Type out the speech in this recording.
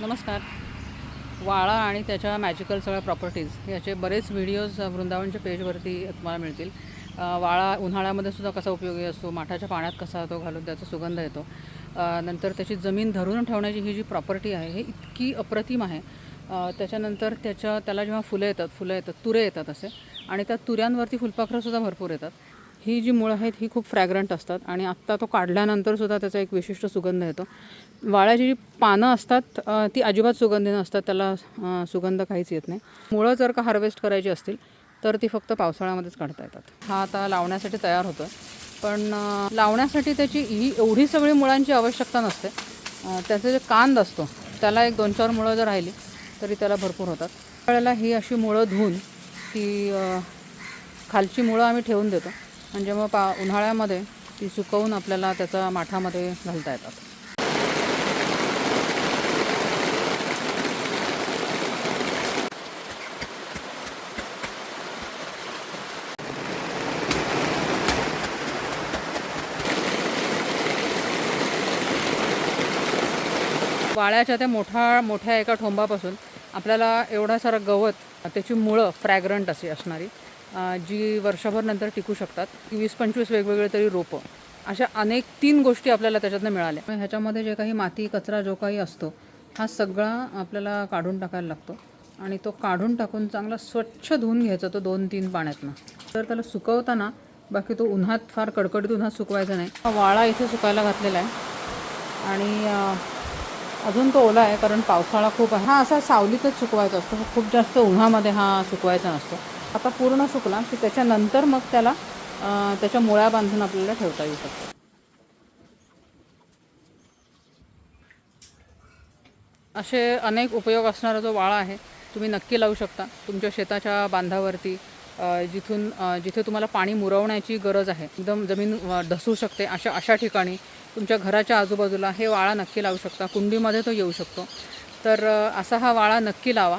नमस्कार. वाळा आणि त्याच्या मॅजिकल सगळ्या प्रॉपर्टीज याचे बरेच व्हिडिओज वृंदावनच्या पेजवरती तुम्हाला मिळतील. वाळा उन्हाळ्यामध्ये सुद्धा कसा उपयोगी असतो? माठाच्या पाण्यात कसा तो घालून त्याचा सुगंध येतो? नंतर त्याची जमीन धरून ठेवण्याची ही जी प्रॉपर्टी आहे ही इतकी अप्रतिम आहे. त्याच्यानंतर त्याच्या त्याला जेव्हा फुलं येतात फुलं येतात तुरे येतात असे. आणि त्या तुऱ्यांवरती फुलपाखरंसुद्धा भरपूर येतात. ही जी मुळं आहेत ही खूप फ्रॅग्रंट असतात आणि आत्ता तो काढल्यानंतर सुद्धा त्याचा एक विशिष्ट सुगंध येतो. वाळ्याची जी पानं असतात ती अजिबात सुगंधी नसतात त्याला सुगंध काहीच येत नाही. मुळं जर का हार्वेस्ट करायची असतील तर ती फक्त पावसाळ्यामध्येच काढता येतात. हा आता लावण्यासाठी तयार होतो आहे पण लावण्यासाठी त्याची ही एवढी सगळी मुळांची आवश्यकता नसते. त्याचं जे कांद असतो त्याला एक दोन चार मुळं जर राहिली तरी त्याला भरपूर होतात. वेळेला ही अशी मुळं धुवून ती खालची मुळं आम्ही ठेवून देतो. म्हणजे मग पा उन्हाळ्यामध्ये ती सुकवून आपल्याला त्याचा माठामध्ये घालता येतात. वाळ्याच्या त्या मोठा मोठ्या एका ठोंबापासून आपल्याला एवढा सारा गवत त्याची मुळं फ्रॅग्रंट अशी असणारी जी वर्षभर नंतर टिकू शकतात वीस पंचवीस वेगवेगळे तरी रोपं. अशा अनेक तीन गोष्टी आपल्याला त्याच्यातनं मिळाल्या. ह्याच्यामध्ये जे काही माती कचरा जो काही असतो हा सगळा आपल्याला काढून टाकायला लागतो. आणि तो काढून टाकून चांगला स्वच्छ धुवून घ्यायचा तो दोन तीन पाण्यातनं. तर त्याला सुकवताना बाकी तो उन्हात फार कडकडीत उन्हात सुकवायचा नाही. हा वाळा इथे सुकायला घातलेला आहे. आणि अजून तो ओला आहे कारण पावसाळा खूप आहे. हा असा सावलीतच सुकवायचा असतो. खूप जास्त उन्हामध्ये हा सुकवायचा नसतो. आता पूर्ण सुकला की त्याच्यानंतर मग त्याला त्याच्या मुळ्या बांधून आपल्याला ठेवता येऊ शकतो. असे अनेक उपयोग असणारा जो वाळा आहे तुम्ही नक्की लावू शकता. तुमच्या शेताच्या बांधावरती जिथून जिथे तुम्हाला पाणी मुरवण्याची गरज आहे एकदम जमीन ढसू शकते अशा अशा ठिकाणी तुमच्या घराच्या आजूबाजूला हे वाळा नक्की लावू शकता. कुंडीमध्ये तो येऊ शकतो. तर असा हा वाळा नक्की लावा.